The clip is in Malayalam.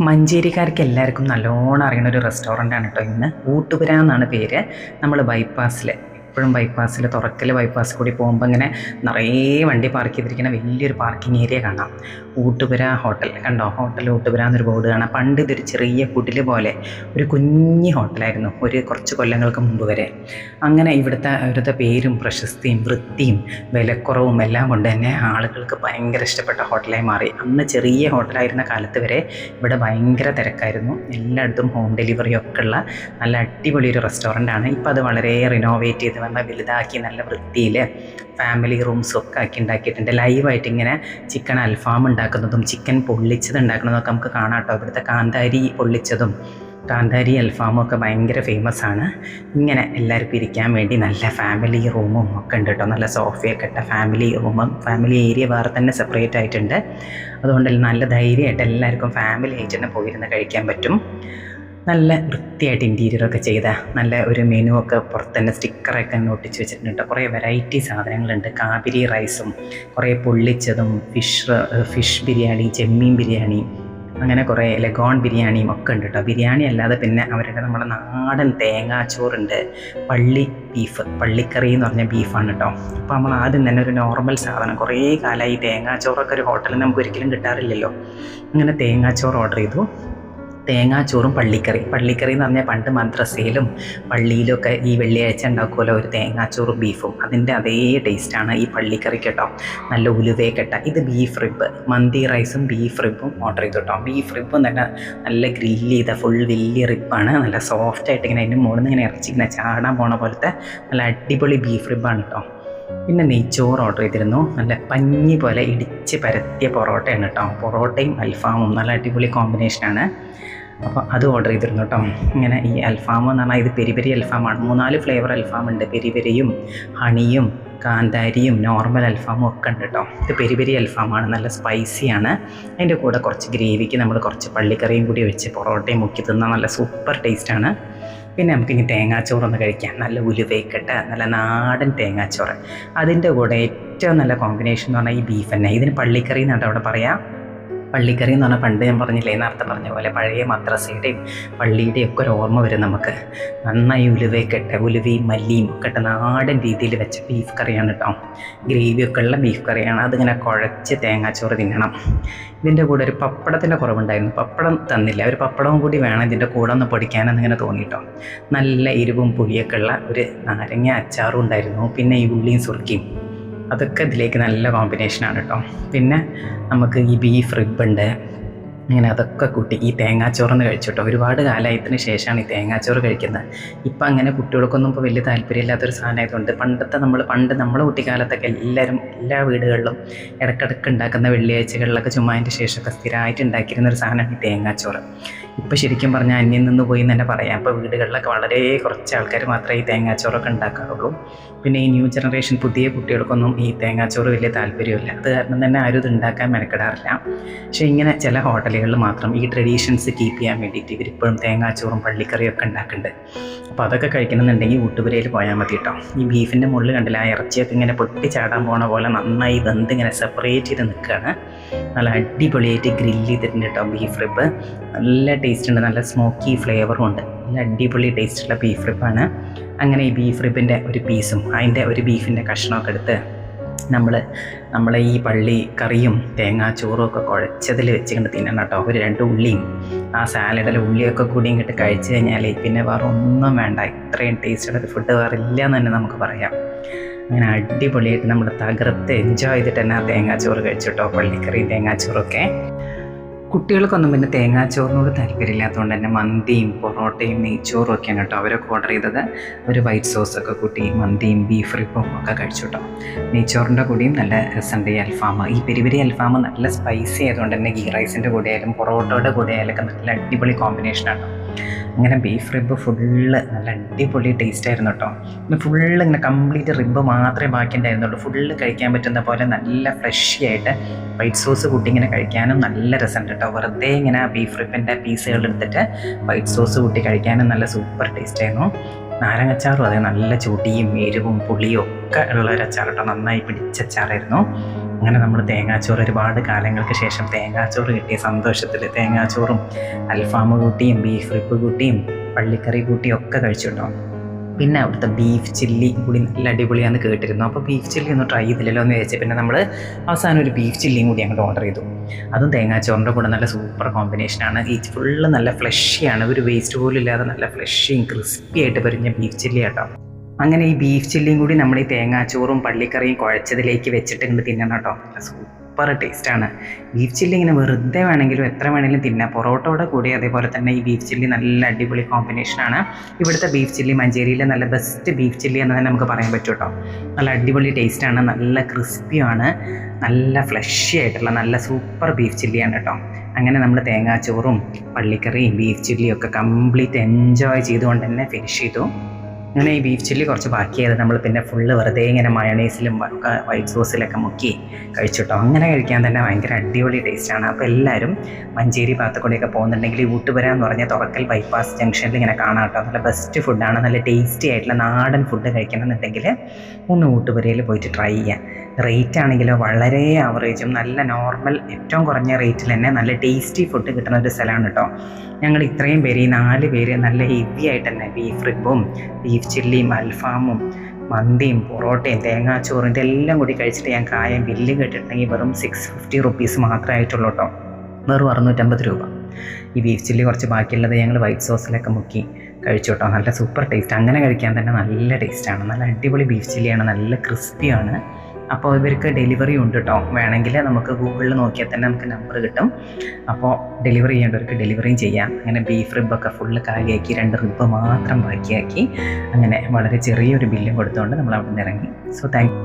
മഞ്ചേരിക്കാർക്ക് എല്ലാവർക്കും നല്ലോണം അറിയുന്ന ഒരു റെസ്റ്റോറന്റ് ആണ് കേട്ടോ ഇന്ന്. ഊട്ടുപുര എന്നാണ് പേര്. നമ്മൾ ബൈപ്പാസിൽ എപ്പോഴും ബൈപ്പാസിൽ തുറക്കൽ ബൈപ്പാസ് കൂടി പോകുമ്പോൾ ഇങ്ങനെ നിറയെ വണ്ടി പാർക്ക് ചെയ്തിരിക്കുന്ന വലിയൊരു പാർക്കിംഗ് ഏരിയ കാണാം. ഊട്ടുപുര ഹോട്ടൽ കണ്ടോ? ഹോട്ടൽ ഊട്ടുപുര എന്നൊരു ബോർഡ് കാണാം. പണ്ട് ഇതൊരു ചെറിയ കുടിൽ പോലെ ഒരു കുഞ്ഞി ഹോട്ടലായിരുന്നു ഒരു കുറച്ച് കൊല്ലങ്ങൾക്ക് മുമ്പ് വരെ. അങ്ങനെ ഇവിടുത്തെ ഇവിടുത്തെ പേരും പ്രശസ്തിയും വൃത്തിയും വിലക്കുറവും എല്ലാം കൊണ്ട് തന്നെ ആളുകൾക്ക് ഭയങ്കര ഇഷ്ടപ്പെട്ട ഹോട്ടലായി മാറി. അന്ന് ചെറിയ ഹോട്ടലായിരുന്ന കാലത്ത് വരെ ഇവിടെ ഭയങ്കര തിരക്കായിരുന്നു. എല്ലായിടത്തും ഹോം ഡെലിവറി ഒക്കെ ഉള്ള നല്ല അടിപൊളി ഒരു റെസ്റ്റോറന്റ് ആണ്. ഇപ്പോൾ അത് വളരെ റിനോവേറ്റ് ചെയ്ത് വന്ന വലുതാക്കി നല്ല വൃത്തിയിൽ ഫാമിലി റൂംസ് ഒക്കെ ആക്കി ഉണ്ടാക്കിയിട്ടുണ്ട് ലൈവായിട്ട് ഇങ്ങനെ ചിക്കൻ അൽഫാം ഉണ്ടാക്കുന്നതും ചിക്കൻ പൊള്ളിച്ചത് ഉണ്ടാക്കുന്നതും ഒക്കെ നമുക്ക് കാണാം കേട്ടോ. ഇവിടുത്തെ കാന്താരി പൊള്ളിച്ചതും കാന്താരി അൽഫാമും ഒക്കെ ഭയങ്കര ഫേമസ് ആണ്. ഇങ്ങനെ എല്ലാവർക്കും ഇരിക്കാൻ വേണ്ടി നല്ല ഫാമിലി റൂമും ഒക്കെ ഉണ്ട് കേട്ടോ. നല്ല സോഫയൊക്കെ ഇട്ട ഫാമിലി റൂമും ഫാമിലി ഏരിയ വേറെ തന്നെ സെപ്പറേറ്റ് ആയിട്ടുണ്ട്. അതുകൊണ്ട് നല്ല ധൈര്യമായിട്ട് എല്ലാവർക്കും ഫാമിലി ആയിട്ട് തന്നെ പോയിരുന്ന് കഴിക്കാൻ പറ്റും. നല്ല വൃത്തിയായിട്ട് ഇന്റീരിയറൊക്കെ ചെയ്ത നല്ല ഒരു മെനു ഒക്കെ പുറത്ത് തന്നെ സ്റ്റിക്കറൊക്കെ ഒട്ടിച്ച് വെച്ചിട്ടുണ്ട്. കുറേ വെറൈറ്റി സാധനങ്ങളുണ്ട്. കാബിരി റൈസും കുറേ പൊള്ളിച്ചതും ഫിഷ് ഫിഷ് ബിരിയാണി ചെമ്മീൻ ബിരിയാണി അങ്ങനെ കുറേ ലഗോൺ ബിരിയാണിയും ഒക്കെ ഉണ്ട് കേട്ടോ ബിരിയാണി അല്ലാതെ പിന്നെ അവരുടെ നമ്മുടെ നാടൻ തേങ്ങാച്ചോറുണ്ട്. പള്ളി ബീഫ് പള്ളിക്കറി എന്ന് പറഞ്ഞ ബീഫാണ് കേട്ടോ അപ്പോൾ നമ്മൾ ആദ്യം തന്നെ ഒരു നോർമൽ സാധനം കുറേ കാലമായി തേങ്ങാച്ചോറൊക്കെ ഒരു ഹോട്ടലിൽ നമുക്ക് ഒരിക്കലും കിട്ടാറില്ലല്ലോ. അങ്ങനെ തേങ്ങാച്ചോറ് ഓർഡർ ചെയ്തു. തേങ്ങാച്ചോറും പള്ളിക്കറി. പള്ളിക്കറി എന്ന് പറഞ്ഞാൽ പണ്ട് മദ്രസയിലും പള്ളിയിലൊക്കെ ഈ വെള്ളിയാഴ്ച ഉണ്ടാക്കുമല്ലോ ഒരു തേങ്ങാച്ചോറും ബീഫും. അതിന്റെ അതേ ടേസ്റ്റാണ് ഈ പള്ളിക്കറി കേട്ടോ. നല്ല ഉലുവേ കെട്ട ഇത് ബീഫ് റിബ് മന്തി റൈസും ബീഫ് റിബും ഓർഡർ ചെയ്തു കേട്ടോ. ബീഫ് റിബും തന്നെ നല്ല ഗ്രില്ല് ചെയ്ത ഫുൾ വലിയ റിബാണ് നല്ല സോഫ്റ്റ് ആയിട്ട് ഇങ്ങനെ അതിന്റെ മുകളിൽ നിന്ന് ഇങ്ങനെ ഇറച്ചി ഇങ്ങനെ ചാടാൻ പോണ പോലത്തെ നല്ല അടിപൊളി ബീഫ് റിബാണ് കേട്ടോ. പിന്നെ നെയ്ച്ചോറ് ഓർഡർ ചെയ്തിരുന്നു. നല്ല പഞ്ഞി പോലെ ഇടിച്ച് പരത്തിയ പൊറോട്ടയാണ് കേട്ടോ. പൊറോട്ടയും അൽഫാമും നല്ല അടിപൊളി കോമ്പിനേഷനാണ് അപ്പോൾ അത് ഓർഡർ ചെയ്തിരുന്നു കേട്ടോ. ഇങ്ങനെ ഈ അൽഫാം എന്ന് പറഞ്ഞാൽ ഇത് പെരി പെരി അൽഫാമാണ്. മൂന്നാൽ ഫ്ലേവർ അൽഫാം ഉണ്ട്. പെരി പെരിയും ഹണിയും കാന്താരിയും നോർമൽ അൽഫാമും ഒക്കെ ഉണ്ട് കേട്ടോ. ഇത് പെരി പെരി അൽഫാമാണ്. നല്ല സ്പൈസിയാണ് അതിന്റെ കൂടെ കുറച്ച് ഗ്രേവിക്ക് നമ്മൾ കുറച്ച് പള്ളിക്കറിയും കൂടി വെച്ച് പൊറോട്ടയും മുക്കി തിന്നാൽ നല്ല സൂപ്പർ ടേസ്റ്റാണ് പിന്നെ നമുക്കിനി തേങ്ങാച്ചോറൊന്ന് കഴിക്കാം. നല്ല ഉലുവേക്കട്ട നല്ല നാടൻ തേങ്ങാച്ചോറ്. അതിന്റെ കൂടെ ഏറ്റവും നല്ല കോമ്പിനേഷൻ എന്ന് പറഞ്ഞാൽ ഈ ബീഫ് തന്നെ. ഇതിന് പള്ളിക്കറി എന്നാണ് അവിടെ പറയാം. പള്ളിക്കറി എന്ന് പറഞ്ഞാൽ പണ്ട് ഞാൻ പറഞ്ഞില്ലേ നേരത്തെ പറഞ്ഞ പോലെ പഴയ മദ്രസയുടെയും പള്ളിയുടെയും ഒക്കെ ഒരു ഓർമ്മ വരും നമുക്ക്. നന്നായി ഉലുവയൊക്കെ ഇട്ട് ഉലുവയും മല്ലിയും ഒക്കെ ഇട്ട് നാടൻ രീതിയിൽ വെച്ച ബീഫ് കറിയാണ് കേട്ടോ ഗ്രേവിയൊക്കെ ഉള്ള ബീഫ് കറിയാണ്. അതിങ്ങനെ കുഴച്ച് തേങ്ങാച്ചോറ് തിന്നണം. ഇതിന്റെ കൂടെ ഒരു പപ്പടത്തിന്റെ കുറവുണ്ടായിരുന്നു. പപ്പടം തന്നില്ല. ഒരു പപ്പടവും കൂടി വേണം ഇതിന്റെ കൂടെ ഒന്ന് പൊടിക്കാനെന്ന് ഇങ്ങനെ തോന്നിട്ടോ നല്ല എരിവും പുളിയൊക്കെ ഉള്ള ഒരു നാരങ്ങ അച്ചാറും ഉണ്ടായിരുന്നു. പിന്നെ ഈ ഉള്ളിയും സുറുക്കിയും അതൊക്കെ ഇതിലേക്ക് നല്ല കോമ്പിനേഷനാണ് കേട്ടോ പിന്നെ നമുക്ക് ഈ ബീഫ് റിബുണ്ട് ഇങ്ങനെ അതൊക്കെ കൂട്ടി. ഈ തേങ്ങാച്ചോറൊന്ന് കഴിച്ചു കേട്ടോ ഒരുപാട് കാലായത്തിന് ശേഷമാണ് ഈ തേങ്ങാച്ചോറ് കഴിക്കുന്നത്. ഇപ്പം അങ്ങനെ കുട്ടികൾക്കൊന്നും ഇപ്പോൾ വലിയ താല്പര്യമില്ലാത്തൊരു സാധനമായതുകൊണ്ട് പണ്ടത്തെ നമ്മൾ പണ്ട് നമ്മുടെ കുട്ടിക്കാലത്തൊക്കെ എല്ലാവരും എല്ലാ വീടുകളിലും ഇടക്കിടക്ക് ഉണ്ടാക്കുന്ന വെള്ളിയാഴ്ചകളിലൊക്കെ ചുമ്മാതിന്റെ ശേഷമൊക്കെ സ്ഥിരമായിട്ട് ഉണ്ടാക്കിയിരുന്ന ഒരു സാധനമാണ് ഈ തേങ്ങാച്ചോറ്. ഇപ്പോൾ ശരിക്കും പറഞ്ഞാൽ അന്യം നിന്ന് പോയി എന്ന് തന്നെ പറയാം. അപ്പോൾ വീടുകളിലൊക്കെ വളരെ കുറച്ച് ആൾക്കാർ മാത്രമേ ഈ തേങ്ങാച്ചോറൊക്കെ ഉണ്ടാക്കാറുള്ളൂ. പിന്നെ ഈ ന്യൂ ജനറേഷൻ പുതിയ കുട്ടികൾക്കൊന്നും ഈ തേങ്ങാച്ചോറ് വലിയ താല്പര്യമില്ല. അത് കാരണം തന്നെ ആരും ഇത് ഉണ്ടാക്കാൻ മെനക്കെടാറില്ല. പക്ഷേ ഇങ്ങനെ ചില ഹോട്ടലുകളിൽ മാത്രം ഈ ട്രഡീഷൻസ് കീപ്പ് ചെയ്യാൻ വേണ്ടിയിട്ട് ഇവരിപ്പോഴും തേങ്ങാച്ചോറും പള്ളിക്കറിയും ഒക്കെ ഉണ്ടാക്കുന്നുണ്ട്. അപ്പോൾ അതൊക്കെ കഴിക്കണമെന്നുണ്ടെങ്കിൽ ഊട്ടുപുരയിൽ പോയാൽ മതി കേട്ടോ. ഈ ബീഫിന്റെ മുകളിൽ കണ്ടില്ല ആ ഇറച്ചിയൊക്കെ ഇങ്ങനെ പൊട്ടി ചാടാൻ പോണ പോലെ നന്നായി വെന്ത് ഇങ്ങനെ സെപ്പറേറ്റ് ചെയ്ത് നിൽക്കുകയാണ്. നല്ല അടിപൊളിയായിട്ട് ഗ്രില്ല് ചെയ്തിട്ടുണ്ട് കേട്ടോ ബീഫ് റിബ് നല്ല ടേസ്റ്റ് ഉണ്ട് നല്ല സ്മോക്കി ഫ്ലേവറും ഉണ്ട്. നല്ല അടിപൊളി ടേസ്റ്റുള്ള ബീഫ് റിബാണ് അങ്ങനെ ഈ ബീഫ് റിബിന്റെ ഒരു പീസും അതിന്റെ ഒരു ബീഫിന്റെ കഷ്ണമൊക്കെ എടുത്ത് നമ്മൾ നമ്മളെ ഈ പള്ളി കറിയും തേങ്ങാച്ചോറും ഒക്കെ കുഴച്ചതിൽ വെച്ചിങ്ങനെ തിന്നണം കേട്ടോ ഒരു രണ്ട് ഉള്ളിയും ആ സാലഡിൽ ഉള്ളിയൊക്കെ കൂടി ഇങ്ങോട്ട് കഴിച്ച് കഴിഞ്ഞാൽ പിന്നെ വേറെ ഒന്നും വേണ്ട. ഇത്രയും ടേസ്റ്റുള്ള ഒരു ഫുഡ് വേറെ ഇല്ല എന്ന് തന്നെ നമുക്ക് പറയാം. അങ്ങനെ അടിപൊളിയായിട്ട് നമ്മൾ തകർത്ത് എൻജോയ് ചെയ്തിട്ട് തന്നെ ആ തേങ്ങാച്ചോറ് കഴിച്ചിട്ടോ പള്ളിക്കറി തേങ്ങാച്ചോറൊക്കെ കുട്ടികൾക്കൊന്നും പിന്നെ തേങ്ങാച്ചോറിനോട് താല്പര്യമില്ലാത്തതുകൊണ്ട് തന്നെ മന്തിയും പൊറോട്ടയും നെയ്ച്ചോറും ഒക്കെയാണ് കേട്ടോ അവരൊക്കെ ഓർഡർ ചെയ്തത്. ഒരു വൈറ്റ് സോസൊക്കെ കൂട്ടി മന്തിയും ബീഫ് റിപ്പും ഒക്കെ കഴിച്ചു കേട്ടോ. നെയ്ച്ചോറിന്റെ കൂടിയും നല്ല രസമുണ്ട് ഈ അൽഫാം ഈ പെരി പെരി അൽഫാം നല്ല സ്പൈസി ആയതുകൊണ്ട് തന്നെ ഗീ റൈസിന്റെ കൂടെ ആയാലും പൊറോട്ടയുടെ കൂടെ ആയാലും ഒക്കെ നല്ല അടിപൊളി കോമ്പിനേഷനാണ് അങ്ങനെ ബീഫ് റിബ്ബ് ഫുള്ള് നല്ല അടിപൊളി ടേസ്റ്റ് ആയിരുന്നു കേട്ടോ പിന്നെ ഫുള്ള് ഇങ്ങനെ കംപ്ലീറ്റ് റിബ്ബ് മാത്രമേ ബാക്കി ഉണ്ടായിരുന്നുള്ളൂ ഫുള്ള് കഴിക്കാൻ പറ്റുന്ന പോലെ നല്ല ഫ്രഷി ആയിട്ട് വൈറ്റ് സോസ് കൂട്ടി ഇങ്ങനെ കഴിക്കാനും നല്ല രസമുണ്ട് കേട്ടോ വെറുതെ ഇങ്ങനെ ബീഫ് റിബിന്റെ പീസുകൾ എടുത്തിട്ട് വൈറ്റ് സോസ് കൂട്ടി കഴിക്കാനും നല്ല സൂപ്പർ ടേസ്റ്റ് ആയിരുന്നു. നാരങ്ങച്ചാറും അതെ നല്ല ചുടിയും എരിവും പുളിയും ഒക്കെ ഉള്ള ഒരു അച്ചാർ കേട്ടോ നന്നായി പിടിച്ച അച്ചാറായിരുന്നു. അങ്ങനെ നമ്മൾ തേങ്ങാച്ചോറ് ഒരുപാട് കാലങ്ങൾക്ക് ശേഷം തേങ്ങാച്ചോറ് കിട്ടിയ സന്തോഷത്തിൽ തേങ്ങാച്ചോറും അൽഫാമ് കൂട്ടിയും ബീഫ് റിപ്പ് കൂട്ടിയും പള്ളിക്കറി കൂട്ടിയും ഒക്കെ കഴിച്ചു പിന്നെ അവിടുത്തെ ബീഫ് ചില്ലി കൂടി നല്ല അടിപൊളിയാണെന്ന് കേട്ടിരുന്നു. അപ്പോൾ ബീഫ് ചില്ലി ഒന്നും ട്രൈ ചെയ്തില്ലല്ലോ എന്ന് വിചാരിച്ചു പിന്നെ നമ്മൾ അവസാനം ഒരു ബീഫ് ചില്ലിയും കൂടി അങ്ങോട്ട് ഓർഡർ ചെയ്തു. അതും തേങ്ങാച്ചോറിന്റെ കൂടെ നല്ല സൂപ്പർ കോമ്പിനേഷനാണ് ഈ ഫുള്ള് നല്ല ഫ്ലഷിയാണ് ഒരു വേസ്റ്റ് പോലും ഇല്ലാതെ നല്ല ഫ്ലഷിയും ക്രിസ്പി ആയിട്ട് പരിഞ്ഞ ബീഫ് ചില്ലി കേട്ടോ അങ്ങനെ ഈ ബീഫ് ചില്ലിയും കൂടി നമ്മൾ ഈ തേങ്ങാച്ചോറും പള്ളിക്കറിയും കുഴച്ചതിലേക്ക് വെച്ചിട്ട് ഇങ്ങോട്ട് തിന്നണം കേട്ടോ. സൂപ്പർ ടേസ്റ്റാണ് ബീഫ് ചില്ലി ഇങ്ങനെ വെറുതെ വേണമെങ്കിലും എത്ര വേണമെങ്കിലും തിന്നാം. പൊറോട്ടയോടെ കൂടി അതേപോലെ തന്നെ ഈ ബീഫ് ചില്ലി നല്ല അടിപൊളി കോമ്പിനേഷനാണ് ഇവിടുത്തെ ബീഫ് ചില്ലി മഞ്ചേരിയിലെ നല്ല ബെസ്റ്റ് ബീഫ് ചില്ലി എന്ന് തന്നെ നമുക്ക് പറയാൻ പറ്റും കേട്ടോ. നല്ല അടിപൊളി ടേസ്റ്റാണ് നല്ല ക്രിസ്പിയാണ് നല്ല ഫ്ലഷി ആയിട്ടുള്ള നല്ല സൂപ്പർ ബീഫ് ചില്ലിയാണ് കേട്ടോ. അങ്ങനെ നമ്മൾ തേങ്ങാച്ചോറും പള്ളിക്കറിയും ബീഫ് ചില്ലിയും ഒക്കെ കംപ്ലീറ്റ് എൻജോയ് ചെയ്തുകൊണ്ട് തന്നെ ഫിനിഷ് ചെയ്തു. അങ്ങനെ ഈ ബീഫ് ചില്ലി കുറച്ച് ബാക്കിയത് നമ്മൾ പിന്നെ ഫുള്ള് വെറുതെ ഇങ്ങനെ മയണൈസിലും വൈറ്റ് സോസിലൊക്കെ മുക്കി കഴിച്ചിട്ടോ. അങ്ങനെ കഴിക്കാൻ തന്നെ ഭയങ്കര അടിപൊളി ടേസ്റ്റാണ് അപ്പോൾ എല്ലാവരും മഞ്ചേരി ഭാഗത്തുകൂടെയൊക്കെ പോകുന്നുണ്ടെങ്കിൽ ഈ ഊട്ടുപുര എന്ന് പറഞ്ഞ തുറക്കൽ ബൈപ്പാസ് ജംഗ്ഷനിൽ ഇങ്ങനെ കാണാം കേട്ടോ. നല്ല ബെസ്റ്റ് ഫുഡാണ് നല്ല ടേസ്റ്റി ആയിട്ടുള്ള നാടൻ ഫുഡ് കഴിക്കണമെന്നുണ്ടെങ്കിൽ ഒന്ന് ഊട്ടുപുരയിൽ പോയിട്ട് ട്രൈ ചെയ്യാം. റേറ്റ് ആണെങ്കിലും വളരെ ആവറേജും നല്ല നോർമൽ ഏറ്റവും കുറഞ്ഞ റേറ്റിൽ തന്നെ നല്ല ടേസ്റ്റി ഫുഡ് കിട്ടുന്ന ഒരു സ്ഥലമാണ് കേട്ടോ. ഞങ്ങൾ ഇത്രയും പേര് ഈ നാല് പേര് നല്ല ഹെവി ആയിട്ട് തന്നെ ബീഫ് റിബും ബീഫ് ചില്ലിയും അൽഫാമും മന്തിയും പൊറോട്ടയും തേങ്ങാച്ചോറും ഇതെല്ലാം കൂടി കഴിച്ചിട്ട് ഞാൻ കായം ബില്ല് കേട്ടിട്ടുണ്ടെങ്കിൽ വെറും സിക്സ് ഫിഫ്റ്റി റുപ്പീസ് മാത്രമേ ആയിട്ടുള്ളൂ കേട്ടോ വെറും അറുന്നൂറ്റമ്പത് രൂപ. ഈ ബീഫ് ചില്ലി കുറച്ച് ബാക്കിയുള്ളത് ഞങ്ങൾ വൈറ്റ് സോസിലൊക്കെ മുക്കി കഴിച്ചു കേട്ടോ നല്ല സൂപ്പർ ടേസ്റ്റ് അങ്ങനെ കഴിക്കാൻ തന്നെ നല്ല ടേസ്റ്റാണ് നല്ല അടിപൊളി ബീഫ് ചില്ലിയാണ് നല്ല ക്രിസ്പിയാണ് അപ്പോൾ ഇവർക്ക് ഡെലിവറി ഉണ്ട് കേട്ടോ. വേണമെങ്കിൽ നമുക്ക് ഗൂഗിളിൽ നോക്കിയാൽ തന്നെ നമുക്ക് നമ്പർ കിട്ടും. അപ്പോൾ ഡെലിവറി ചെയ്യേണ്ടവർക്ക് ഡെലിവറിയും ചെയ്യാം. അങ്ങനെ ബീഫ് റിബൊക്കെ ഫുള്ള് കാലിയാക്കി രണ്ട് റിബ് മാത്രം ബാക്കിയാക്കി. അങ്ങനെ വളരെ ചെറിയൊരു ബില്ലും കൊടുത്തുകൊണ്ട് നമ്മൾ അവിടെ നിന്ന് ഇറങ്ങി സോ താങ്ക്